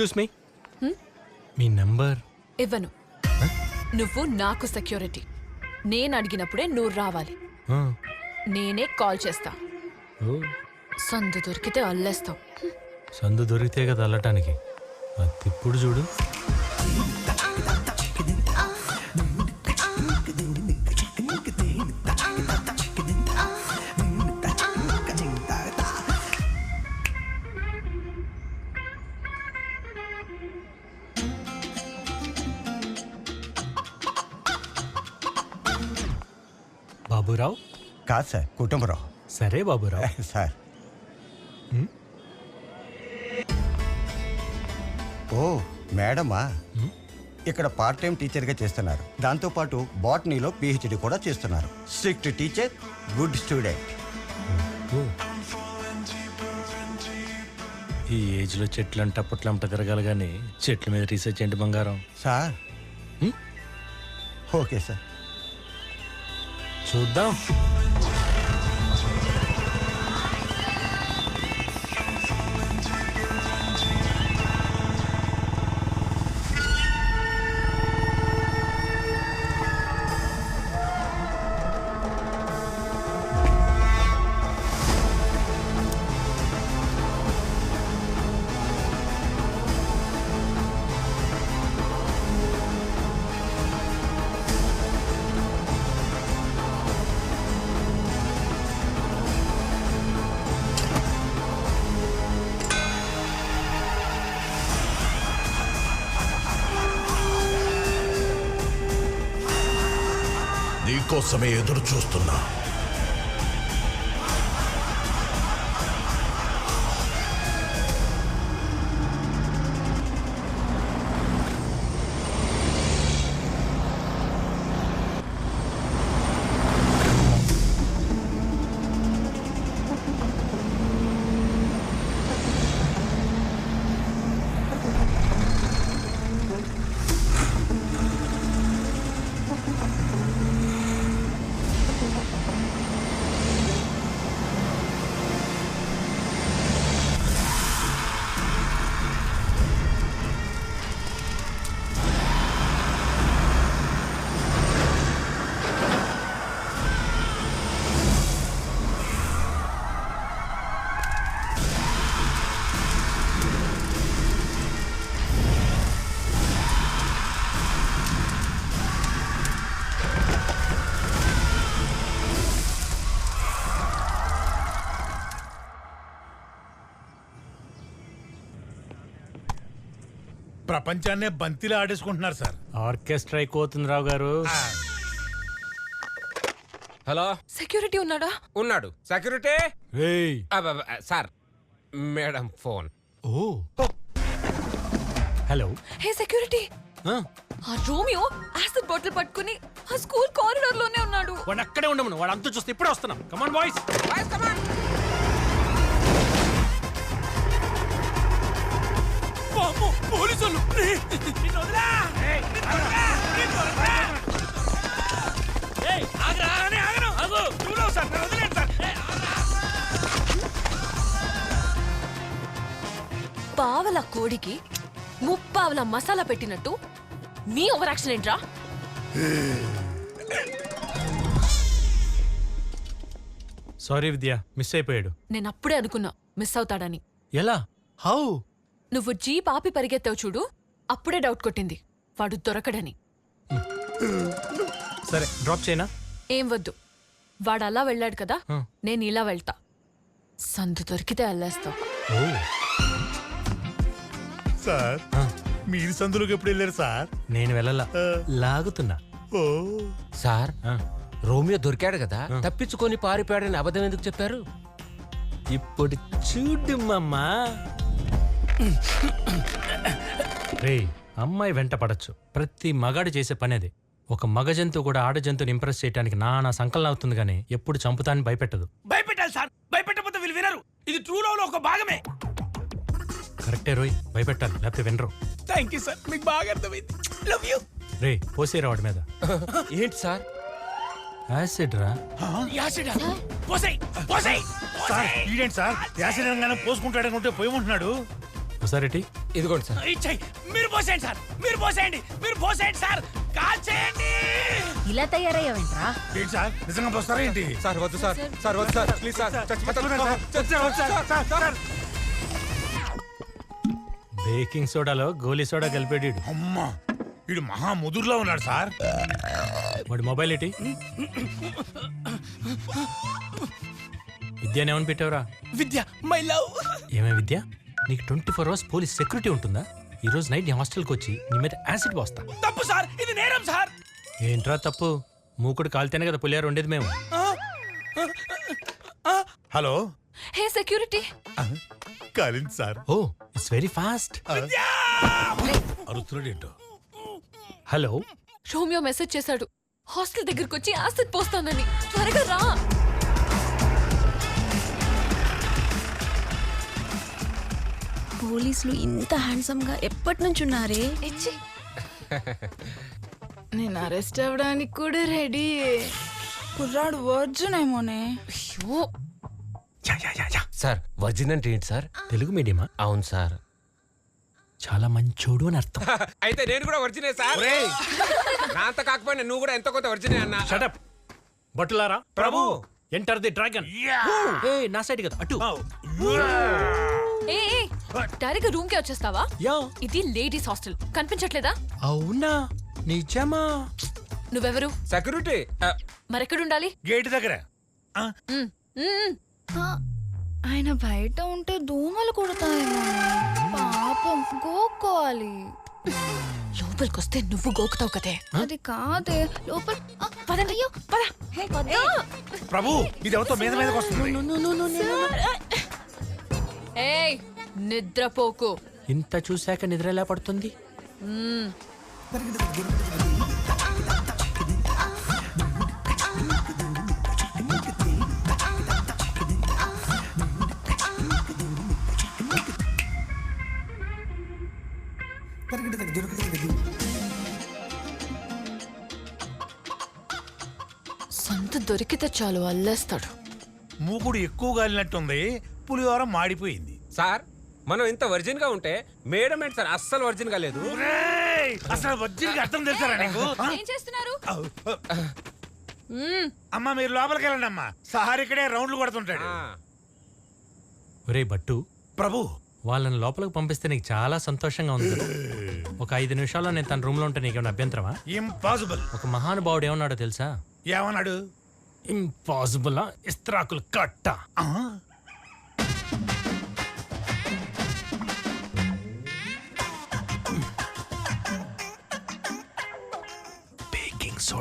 Excuse me మీ నంబర్. ఇవ్వను. నువ్వు నాకు సెక్యూరిటీ. నేను అడిగినప్పుడే నువ్వు రావాలి. నేనే కాల్ చేస్తా. సందు దొరికితే అల్లేస్తావు. సందు దొరికితే కదా అల్లటానికి. అది ఇప్పుడు చూడు. బాబురావు? కాదు సార్ కుటుంబరావు. సరే బాబురావు. సార్. ఓ మేడమా? ఇక్కడ పార్ట్ టైం టీచర్గా చేస్తున్నారు. దాంతోపాటు బాటనీలో పిహెచ్డి కూడా చేస్తున్నారు. Strict teacher good student. ఈ ఏజ్లో చెట్లు అంట పుట్లంట తిరగాలి కానీ చెట్ల మీద రీసెర్చ్ ఏంటి బంగారం? సార్? Okay sir. చూద్దాం. నీకోసమే ఎదురు చూస్తున్నా ప్రపంచాన్నే బంతిలా ఆడేసుకుంటున్నారు సార్. ఆర్కెస్ట్రా అయిపోతుంది రావు గారు హలో? సెక్యూరిటీ ఉన్నాడా? ఉన్నాడు. సెక్యూరిటీ? ఏయ్ అబ్బబ్బ, సార్ మేడం ఫోన్. ఓ. హలో. Hey security. ఆ, ఆ రోమియో యాసిడ్ బాటిల్ పట్టుకుని ఆ స్కూల్ కారిడార్లోనే ఉన్నాడు. వాడు అక్కడే ఉండమను. వాడు అంతా చూస్తే ఇప్పుడే వస్తున్నాం. కమాన్ బాయ్స్ పోలీసులు పావల కోడికి ముప్పావల మసాలా పెట్టినట్టు నీ ఓవర్ యాక్షన్ ఏంట్రా? సారీ విద్య మిస్ అయిపోయాడు. నేను అప్పుడే అనుకున్నా మిస్ అవుతాడని. ఎలా? హౌ? నువ్వు జీప్ ఆపి పరిగెత్తావు చూడు అప్పుడే డౌట్ కొట్టింది. వాడు దొరకడని. సరే డ్రాప్ చేయనా? ఏం వద్దు. వాడు అలా వెళ్ళాడు కదా. నేను ఇలా వెళ్తా. సందు దొరికితే అల్లేస్తావు. సార్ మీరు సందులోకి ఎప్పుడు వెళ్ళారు సార్? నేను వెళ్ళలా? లాగుతున్నా. ఓ. సార్ రోమియో దొరికాడు కదా తప్పించుకొని పారిపోయాడని అబద్ధం ఎందుకు చెప్పారు? ఇప్పుడు చూడు మమ్మా. రే అమ్మాయి వెంట పడచ్చు. ప్రతి మగాడు చేసే పని అది ఒక మగ జంతువు కూడా ఆడ జంతువుని ఇంప్రెస్ చేయడానికి నానా సంకలనం అవుతుంది కానీ ఎప్పుడు చంపుతాని భయపెట్టదు. భయపెట్టాలి సార్. భయపెట్టకపోతే వీళ్ళు వినరు. ఇది ట్రూ లవ్లో ఒక భాగమే. కరెక్టే రోయ్ భయపెట్టాలి లేకపోతే వినరు. థ్యాంక్ యూ సార్ మీకు బాగా అర్థమైంది. లవ్ యూ రే పోసేరా వాడి మీద. ఏంటి సార్? యాసిడ్ రా. యాసిడ్? పోసై పోసై సార్ ఈడేంటి సార్? యాసిడ్ అనగానే పోసుకుంటాడనుకుంటే పోయమంటున్నాడు. ఒకసారి ఇదిగోండి సార్. ఇచ్చాయి మీరు పోసేయండి సార్ మీరు పోసేయండి మీరు పోసేయండి సార్ కాల్ చేయండి ఇలా తయారయ్యావేంట్రా? ఏంటి సార్ నిజంగా పోస్తారా ఏంటి? సార్ వద్దు సార్ సార్ వద్దు సార్ ప్లీజ్ సార్ చచ్చిపోతాను. బేకింగ్ సోడాలో గోలీ సోడా కలిపేడు అమ్మా వీడు మహా ముదురులో ఉన్నాడు సార్. వాడి మొబైల్ ఏంటి? విద్య ఏమని పెట్టావురా? విద్య మై లవ్ ఏమే విద్య? నీకు twenty four hours police security ఉంటుందా? ఈ రోజు నైట్ నీ హాస్టల్కి వచ్చి నీ మీద యాసిడ్ పోస్తా. తప్పు సార్ ఇది నేరం సార్. ఏంట్రా తప్పు? మూకుడు కాలితేనే కదా పులియారు ఉండేది మేము. Hello? Hey security. Kalindi sir. Oh it's very fast. అరుస్తున్నాడు ఏంటో? హలో? రోమియో మెసేజ్ చేశాడు. హాస్టల్ దగ్గరకు వచ్చి యాసిడ్ పోస్తానని. త్వరగా రా. పోలీసులు ఇంత హ్యాండ్సమ్గా ఎప్పటి నుంచి ఉన్నారే? ఇచ్చి. నేను అరెస్ట్ అవ్వడానికి కూడా రెడీ కుర్రాడు వర్జున్ ఏమోనే. అయ్యో. సార్ వర్జిన్ అంటే ఏంటి సార్? తెలుగు మీడియమా అవును సార్. చాలా మంచోడు అని అర్థం. అయితే నేను కూడా వర్జినే సార్? నా అంత కాకపోయినా నువ్వు కూడా ఎంత కొంత వర్జినే అన్నా. షటప్ బట్టులారా ప్రభు. ఎంటర్ ది డ్రాగన్ ఏ నా సైడ్ కదా అటు. ఏ డైరెక్ట్ రూమ్కి వచ్చేస్తావా? యా. ఇది లేడీస్ హాస్టల్. కనిపించట్లేదా? అవునా? నిజమా? నువ్వెవరు? సెక్యూరిటీ. మరెక్కడుండాలి? గేట్ దగ్గర. ఆయన బయట ఉంటే దోమలు కుడతాయేమో. పాపం గోక్కోవాలి. లోపలికొస్తే నువ్వు గోకుతావు కదే. అది కాదే. లోపల పదండి. పద. ప్రభు ఇది ఎవరితో మీద మీదకి వస్తుంది ఏయ్ నిద్రపోకు. ఇంత చూశాక నిద్ర ఎలా పడుతుంది. సంత దొరికితే చాలు అల్లేస్తాడు. మూకుడు ఎక్కువ గాలినట్టుంది పులిహోర మాడిపోయింది. సార్ మనం ఇంత వర్జిన్గా ఉంటే మేడం ఏంటి సార్? అస్సలు వర్జిన్గా లేదు. ఒరేయ్, అసలు వజ్జీనికి అర్థం తెలుసారా నీకు? ఏం చేస్తున్నారు. అమ్మా మీరు లోపలికి వెళ్ళండి అమ్మా. సహార్ ఇక్కడే రౌండ్లు కొడుతుంటాడు. ఒరే బట్టు. ప్రభు. వాళ్ళని లోపలికి పంపిస్తే నీకు చాలా సంతోషంగా ఉంది ఒక ఐదు నిమిషాల్లో నేను తన రూమ్లో ఉంటే నీకేమైనా అభ్యంతరమా? ఇంపాసిబుల్ ఒక మహానుభావుడు ఏమన్నాడో తెలుసా? ఏమన్నాడు? ఇంపాసిబుల్ ఇస్త్రాకులు కట్ట.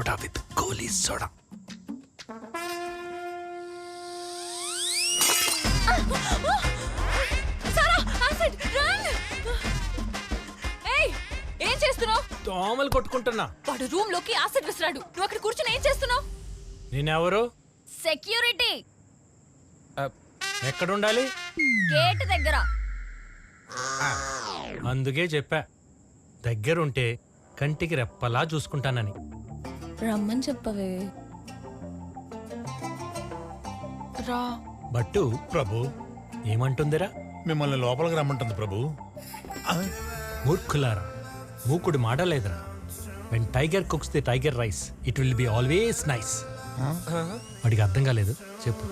సోడా విత్ గోలీ సోడా ఏం చేస్తున్నావు? దోమలు కొట్టుకుంటున్నా. వాడు రూమ్లోకి యాసిడ్ విసిరాడు. నువ్వు అక్కడ కూర్చొని ఏం చేస్తున్నావు? నేనెవరు? సెక్యూరిటీ ఆ, ఎక్కడుండాలి? గేట్ దగ్గర. అందుకే చెప్పా. దగ్గరుంటే కంటికి రెప్పలా చూసుకుంటానని. రమ్మని చెప్పవే. రా. బట్టు ప్రభు ఏమంటుందిరా? మిమ్మల్ని లోపలికి రమ్మంటుంది ప్రభు? మూర్ఖులారా మూకుడు మాడలేదురా when tiger cooks the tiger rice it will be always nice వాడికి అర్థం కాలేదు. చెప్పు.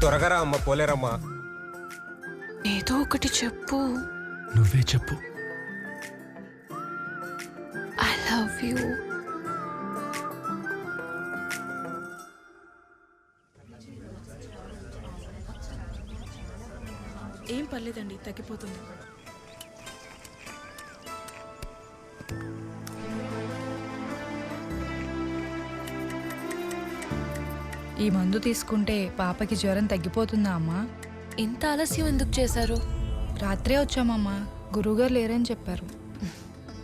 త్వరగా అమ్మ పోలేరమ్మా. ఏదో ఒకటి చెప్పు. నువ్వే చెప్పు. లవ్ యూ ఏం పర్లేదండి తగ్గిపోతుంది. ఈ మందు తీసుకుంటే పాపకి జ్వరం తగ్గిపోతుందా అమ్మా? ఇంత ఆలస్యం ఎందుకు చేశారు? రాత్రే వచ్చామమ్మా గురువుగారు లేరని చెప్పారు.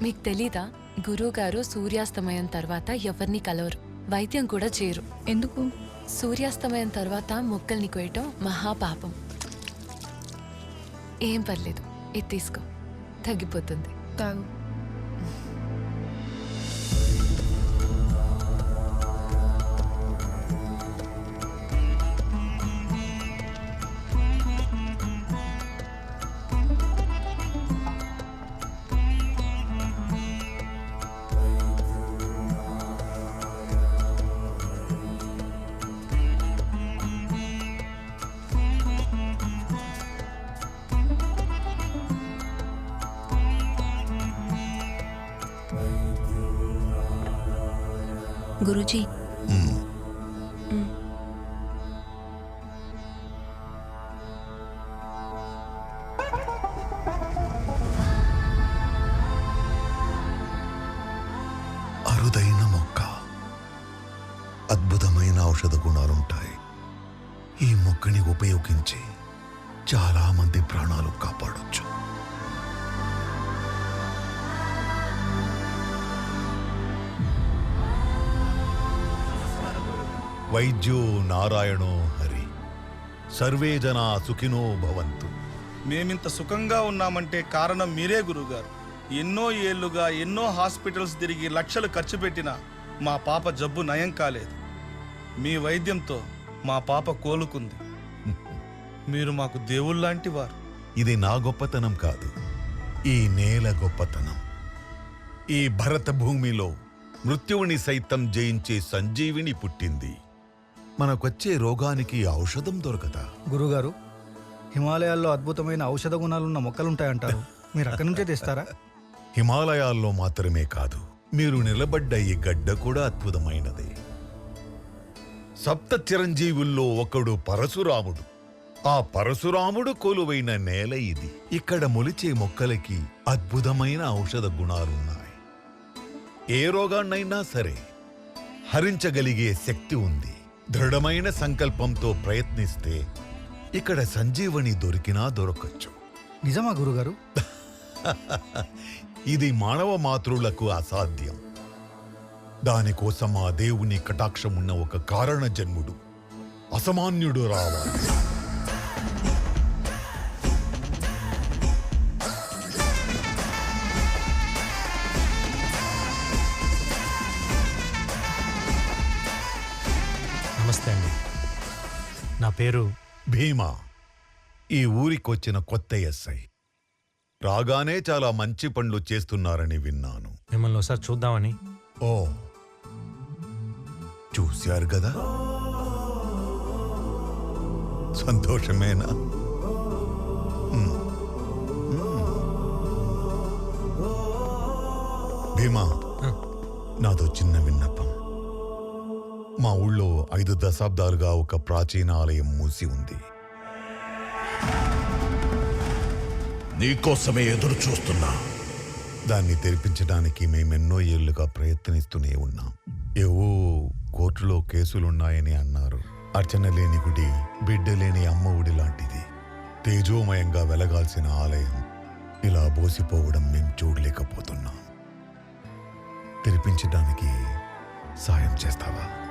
మీకు తెలీదా? గురువుగారు సూర్యాస్తమయం తర్వాత ఎవరిని కలవరు. వైద్యం కూడా చేయరు. ఎందుకు? సూర్యాస్తమయం తర్వాత మొక్కల్ని కోయటం మహాపాపం. ఏం పర్లేదు. ఇది తీసుకో. తగ్గిపోతుంది. తాగు. గురూజీ. అరుదైన మొక్క. అద్భుతమైన ఔషధ గుణాలుంటాయి. ఈ మొక్కని ఉపయోగించి చాలా మంది ప్రాణాలు కాపాడొచ్చు. వైద్యో నారాయణో హరి. సర్వే జనా సుఖినో భవంతు. మేమింత సుఖంగా ఉన్నామంటే కారణం మీరే గురుగారు ఎన్నో ఏళ్ళుగా ఎన్నో హాస్పిటల్స్ తిరిగి లక్షలు ఖర్చు పెట్టినా మా పాప జబ్బు నయం కాలేదు. మీ వైద్యంతో మా పాప కోలుకుంది. మీరు మాకు దేవుళ్ళలాంటి వారు. ఇది నా గొప్పతనం కాదు. ఈ నేల గొప్పతనం. ఈ భరత భూమిలో మృత్యువుని సైతం జయించే సంజీవిని పుట్టింది. మనకొచ్చే రోగానికి ఔషధం దొరకదా? గురుగారు హిమాలయాల్లో అద్భుతమైన ఔషధ గుణాలున్న మొక్కలుంటాయంటారు. మీరు అక్కడి నుంచే తెస్తారా? హిమాలయాల్లో మాత్రమే కాదు మీరు నిలబడ్డ ఈ గడ్డ కూడా అద్భుతమైనదే. సప్త చిరంజీవుల్లో ఒకడు పరశురాముడు. ఆ పరశురాముడు కొలువైన నేల ఇది. ఇక్కడ మొలిచే మొక్కలకి అద్భుతమైన ఔషధ గుణాలున్నాయి. ఏ రోగాన్నైనా సరే హరించగలిగే శక్తి ఉంది. దృఢమైన సంకల్పంతో ప్రయత్నిస్తే ఇక్కడ సంజీవని దొరికినా దొరకచ్చు. నిజమా గురుగారు? ఇది మానవ మాతృలకు అసాధ్యం. దానికోసం ఆ దేవుని కటాక్షం ఉన్న ఒక కారణ జన్ముడు అసమాన్యుడు రావాలి. నా పేరు భీమా. ఈ ఊరికొచ్చిన కొత్త ఎస్ఐ. రాగానే చాలా మంచి పనులు చేస్తున్నారని విన్నాను. మిమ్మల్ని ఒకసారి చూద్దామని. ఓ. చూశారు కదా? సంతోషమేనా. భీమా. నాదో చిన్న విన్నపం. మా ఊళ్ళో ఐదు దశాబ్దాలుగా ఒక ప్రాచీన ఆలయం మూసి ఉంది. నీకోసమే ఎదురు చూస్తున్నా. దాన్ని తెరిపించడానికి మేమెన్నో ఏళ్ళుగా ప్రయత్నిస్తూనే ఉన్నాం. ఏవో కోర్టులో కేసులున్నాయని అన్నారు. అర్చన లేని గుడి బిడ్డ లేని అమ్మ ఒడి లాంటిది. తేజోమయంగా వెలగాల్సిన ఆలయం. ఇలా బోసిపోవడం మేం చూడలేకపోతున్నాం. తెరిపించడానికి సాయం చేస్తావా?